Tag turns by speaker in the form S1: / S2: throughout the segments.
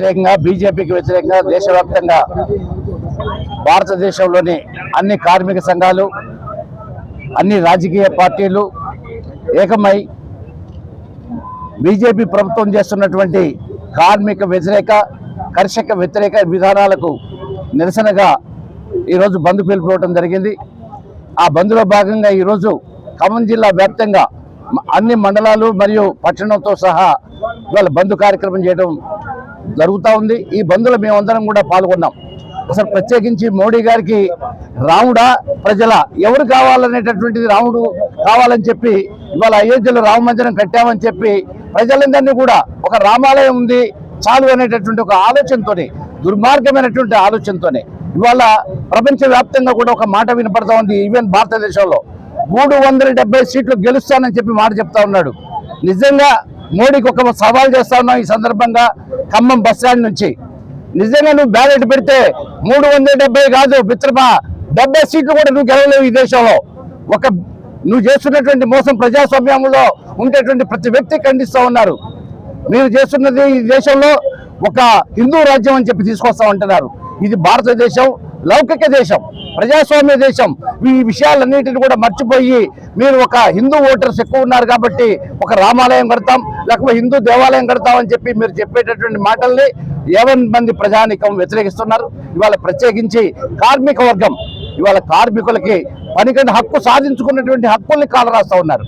S1: వ్యతిరేకంగా బీజేపీకి వ్యతిరేకంగా దేశవ్యాప్తంగా భారతదేశంలోని అన్ని కార్మిక సంఘాలు అన్ని రాజకీయ పార్టీలు ఏకమై బీజేపీ ప్రభుత్వం చేస్తున్నటువంటి కార్మిక వ్యతిరేక కర్షక వ్యతిరేక విధానాలకు నిరసనగా ఈరోజు బంద్ పిలుపుకోవడం జరిగింది. ఆ బంద్లో భాగంగా ఈరోజు ఖమ్మం జిల్లా వ్యాప్తంగా అన్ని మండలాలు మరియు పట్టణంతో సహా ఇవాళ బంద్ కార్యక్రమం చేయడం జరుగుతూ ఉంది. ఈ బంద్లో మేమందరం కూడా పాల్గొన్నాం. అసలు ప్రత్యేకించి మోడీ గారికి రాముడా ప్రజల ఎవరు కావాలనేటటువంటిది రాముడు కావాలని చెప్పి ఇవాళ అయోధ్యలో రామ మందిరం కట్టామని చెప్పి ప్రజలందరినీ కూడా ఒక రామాలయం ఉంది చాలు అనేటటువంటి ఒక ఆలోచనతోనే దుర్మార్గమైనటువంటి ఆలోచనతోనే ఇవాళ ప్రపంచవ్యాప్తంగా కూడా ఒక మాట వినపడతా ఉంది. ఈవెన్ భారతదేశంలో మూడు వందల డెబ్బై సీట్లు గెలుస్తానని చెప్పి మాట చెప్తా ఉన్నాడు. నిజంగా మోడీకి ఒక సవాల్ చేస్తా ఉన్నాం ఈ సందర్భంగా ఖమ్మం బస్ స్టాండ్ నుంచి. నిజంగా నువ్వు బ్యాలెట్ పెడితే మూడు వందల డెబ్బై కాదు మిత్రమా డెబ్బై సీట్లు కూడా నువ్వు గెలవలేవు ఈ దేశంలో. ఒక నువ్వు చేస్తున్నటువంటి మోసం ప్రజాస్వామ్యంలో ఉండేటువంటి ప్రతి వ్యక్తి ఖండిస్తూ ఉన్నారు. మీరు చేస్తున్నది ఈ దేశంలో ఒక హిందూ రాజ్యం అని చెప్పి తీసుకొస్తా ఉంటున్నారు. ఇది భారతదేశం లౌకిక దేశం ప్రజాస్వామ్య దేశం ఈ విషయాలన్నింటిని కూడా మర్చిపోయి మీరు ఒక హిందూ ఓటర్స్ ఎక్కువ ఉన్నారు కాబట్టి ఒక రామాలయం కడతాం లేకపోతే హిందూ దేవాలయం కడతాం అని చెప్పి మీరు చెప్పేటటువంటి మాటల్ని ఏవన్ మంది ప్రజానికం వ్యతిరేకిస్తున్నారు. ఇవాళ ప్రత్యేకించి కార్మిక వర్గం ఇవాళ కార్మికులకి పనికంటే హక్కు సాధించుకున్నటువంటి హక్కుల్ని కాలరాస్తా ఉన్నారు.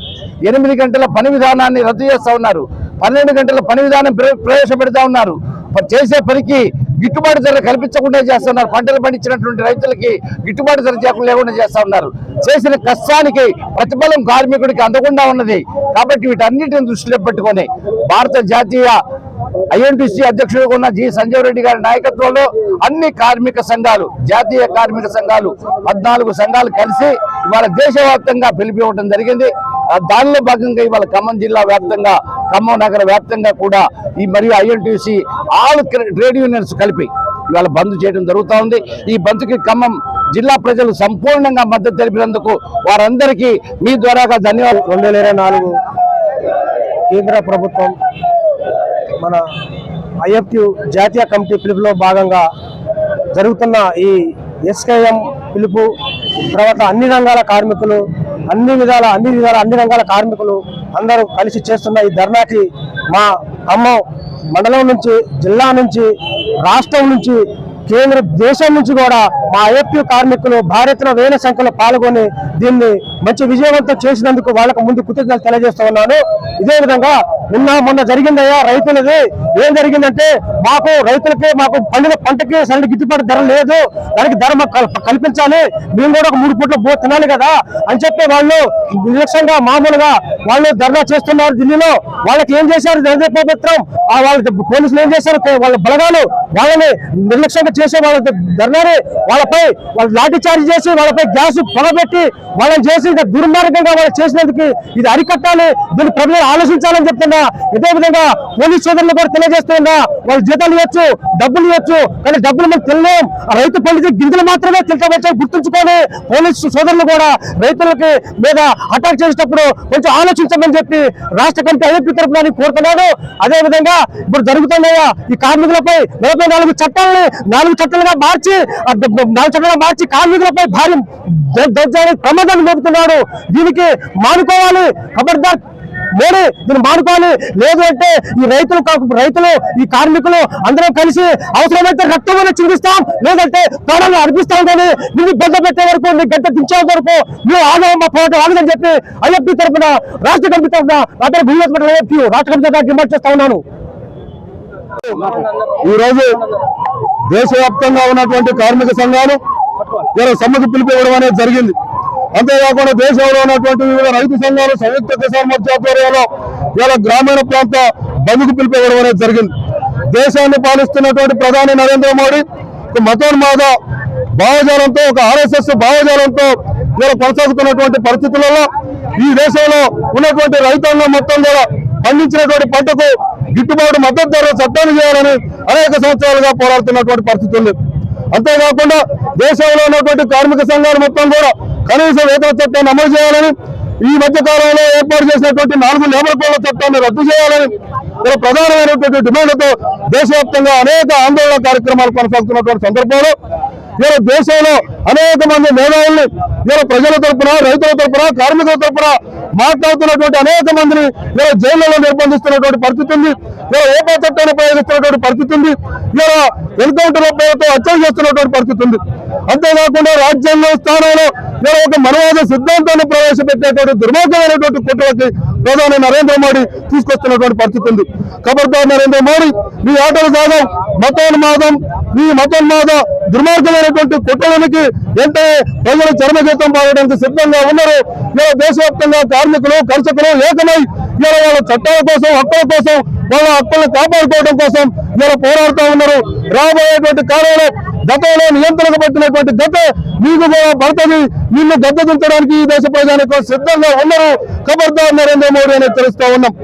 S1: ఎనిమిది గంటల పని విధానాన్ని రద్దు చేస్తా ఉన్నారు. పన్నెండు గంటల పని విధానం ప్రవేశపెడతా ఉన్నారు. చేసే పనికి గిట్టుబాటు ధర కల్పించకుండా చేస్తున్నారు. పంటలు పండించినటువంటి రైతులకి గిట్టుబాటు ధర చేయకుండా లేకుండా చేస్తా ఉన్నారు. చేసిన కష్టానికి ప్రతిఫలం కార్మికుడికి అందకుండా ఉన్నది. కాబట్టి వీటన్నిటిని దృష్టిలో పెట్టుకొని భారత జాతీయ ఐఎన్టీసీ అధ్యక్షుడిగా ఉన్న జి సంజయ్ రెడ్డి గారి నాయకత్వంలో అన్ని కార్మిక సంఘాలు జాతీయ కార్మిక సంఘాలు పద్నాలుగు సంఘాలు కలిసి ఇవాళ దేశవ్యాప్తంగా పిలిపివ్వడం జరిగింది. దానిలో భాగంగా ఇవాళ ఖమ్మం జిల్లా వ్యాప్తంగా ఖమ్మం నగర వ్యాప్తంగా కూడా ఈ మరియు ఐఎన్టీసీ ఆల్ ట్రేడ్ యూనియన్స్ కలిపి ఇవాళ బంద్ చేయడం జరుగుతూ ఉంది. ఈ బంద్కి ఖమ్మం జిల్లా ప్రజలు సంపూర్ణంగా మద్దతు తెలిపినందుకు వారందరికీ మీ ద్వారాగా ధన్యవాదాలు.
S2: రెండు వేల ఇరవై నాలుగు కేంద్ర ప్రభుత్వం మన ఐఎఫ్టి జాతీయ కమిటీ పిలుపులో భాగంగా జరుగుతున్న ఈ ఎస్కేఎం పిలుపు తర్వాత అన్ని రంగాల కార్మికులు అన్ని విధాల అన్ని విధాల అన్ని రంగాల కార్మికులు అందరూ కలిసి చేస్తున్న ఈ ధర్నాకి మా అమ్మ మండలం నుంచి జిల్లా నుంచి రాష్ట్రం నుంచి కేంద్ర దేశం నుంచి కూడా మా ఏపీ కార్మికులు భారత్లో వేల సంఖ్యలో పాల్గొని దీన్ని మంచి విజయవంతం చేసినందుకు వాళ్ళకు ముందు కృతజ్ఞతలు తెలియజేస్తా ఉన్నాను. ఇదే విధంగా నిన్న మొన్న జరిగిందయ్యా రైతులది. ఏం జరిగిందంటే మాకు రైతులకి మాకు పండిన పంటకి సరైన గిట్టుబాటు ధర లేదు. దానికి ధర మాకు కల్పించాలి. మేము కూడా ఒక మూడు పూట్ల బో తినాలి కదా అని చెప్పి వాళ్ళు నిర్లక్ష్యంగా మామూలుగా వాళ్ళు ధర్నా చేస్తున్నారు ఢిల్లీలో. వాళ్ళకి ఏం చేశారు? నరేంద్ర ప్రభుత్వం ఆ వాళ్ళ పోలీసులు ఏం చేశారు? వాళ్ళ బలగాలు వాళ్ళని నిర్లక్ష్యంగా చేసే వాళ్ళ ధర్నాని వాళ్ళపై వాళ్ళు లాఠీ చార్జ్ చేసి వాళ్ళపై గ్యాస్ పొగబెట్టి వాళ్ళని చేసి దుర్మార్గంగా వాళ్ళు చేసినందుకు ఇది అరికట్టాలి. దీన్ని ప్రజలు ఆలోచించాలని చెప్తున్నా. ఇదే విధంగా పోలీస్ సోదరులు కూడా తెలియజేస్తున్నా. వాళ్ళు జీతాలు ఇవ్వచ్చు డబ్బులు ఇవ్వచ్చు కానీ డబ్బులు మనం తినలేం. ఆ రైతు పండితే గింజలు మాత్రమే తింటవచ్చు గుర్తుంచుకొని పోలీసు సోదరులు కూడా రైతులకి మీద అటాక్ చేసేటప్పుడు కొంచెం ఆలోచించమని చెప్పి రాష్ట్ర కమిటీ ఐఎపీ తరఫున నేను కోరుతున్నాను అదే విధంగా ఇప్పుడు జరుగుతున్నాయా? ఈ కార్మికులపై నలభై నాలుగు చట్టాలని నాలుగు చట్టాలుగా మార్చి ఆ మార్చి కార్మికులపై భారీ ద- ప్రమాదాన్ని మోపుతున్నాడు దీనికి మానుకోవాలి. ఖబర్దార్ మోడీ దీన్ని మానుకోవాలి. లేదు అంటే ఈ రైతులు రైతులు ఈ కార్మికులు అందరం కలిసి అవసరమైతే రక్తమైన చిందిస్తాం. లేదంటే ప్రాణాలు అర్పిస్తాం కానీ నిన్ను బొద్ద పెట్టే వరకు నీ గంట దించేంత వరకు నువ్వు ఆదాయం మా పోరాటం ఆగదని చెప్పి ఐఎఫ్పీ తరఫున రాష్ట్ర కమిటీ తరఫున నా పేరు రాష్ట్ర కమిటీ డిమాండ్ చేస్తా ఉన్నాను.
S3: ఈ రోజు దేశవ్యాప్తంగా ఉన్నటువంటి కార్మిక సంఘాలు ఇలా సమ్మతి పిలుపు ఇవ్వడం అనేది జరిగింది. అంతేకాకుండా దేశంలో ఉన్నటువంటి వివిధ రైతు సంఘాలు సంయుక్త కిసాన్ మోర్చా ఆధ్వర్యంలో ఇలా గ్రామీణ ప్రాంత బంధుకు పిలుపు ఇవ్వడం అనేది జరిగింది. దేశాన్ని పాలిస్తున్నటువంటి ప్రధాని నరేంద్ర మోడీ ఒక మతోన్మాద భావజాలంతో ఒక ఆర్ఎస్ఎస్ భావజాలంతో ఇలా కొనసాగుతున్నటువంటి పరిస్థితులలో ఈ దేశంలో ఉన్నటువంటి రైతాంగం మొత్తం కూడా పండించినటువంటి పంటకు గిట్టుబాటు మద్దతు ధర చట్టాన్ని చేయాలని అనేక సంవత్సరాలుగా పోరాడుతున్నటువంటి పరిస్థితి ఉంది. అంతేకాకుండా దేశంలో ఉన్నటువంటి కార్మిక సంఘాలు మొత్తం కూడా కనీస వేతన చట్టాన్ని అమలు చేయాలని ఈ మధ్య కాలంలో ఏర్పాటు చేసినటువంటి నాలుగు లేబర్ కోడ్ల చట్టాన్ని రద్దు చేయాలని ఒక ప్రధానమైనటువంటి డిమాండ్లతో దేశవ్యాప్తంగా అనేక ఆందోళన కార్యక్రమాలు కొనసాగుతున్నటువంటి సందర్భంలో ఇలా దేశంలో అనేక మంది మేధావుల్ని ఇలా ప్రజల తరపున రైతుల తరపున కార్మికుల తరపున మాట్లాడుతున్నటువంటి అనేక మందిని ఇలా జైళ్ళలో నిర్బంధిస్తున్నటువంటి పరిస్థితి ఉంది. ఇలా ఓపా చట్టాన్ని ప్రయోగిస్తున్నటువంటి పరిస్థితి ఉంది. ఇలా ఎన్కౌంటర్ పేరుతో హత్యలు చేస్తున్నటువంటి పరిస్థితి ఉంది. అంతేకాకుండా రాజ్యాంగ స్థానంలో ఇలా ఒక మనవాద సిద్ధాంతాన్ని ప్రవేశపెట్టేటువంటి దుర్మార్గమైనటువంటి కుట్రలకి ప్రధాని నరేంద్ర మోడీ తీసుకొస్తున్నటువంటి పరిస్థితి ఉంది. ఖబర్దార్ నరేంద్ర మోడీ మీ ఆటలు సాగం మతోన్మాదం మీ మతోన్మాద దుర్మార్గమైనటువంటి కుట్రలకి వెంటనే ప్రజలు చర్మగీతం పాడడానికి సిద్ధంగా ఉన్నారు. ఇలా దేశవ్యాప్తంగా కార్మికులు కర్షకులు ఏకమై ఇలా వాళ్ళ చట్టాల కోసం హక్కుల కోసం వాళ్ళ హక్కులను కాపాడుకోవడం కోసం ఇలా పోరాడుతూ ఉన్నారు. రాబోయేటువంటి కాలంలో గతంలో నియంత్రణకు పెట్టినటువంటి గత మీకు కూడా పడుతుంది. నిన్ను దెబ్బతించడానికి ఈ దేశ ప్రజానికి సిద్ధంగా ఉన్నారు. ఖబర్దార్ నరేంద్ర మోడీ అని తెలుస్తా ఉన్నాం.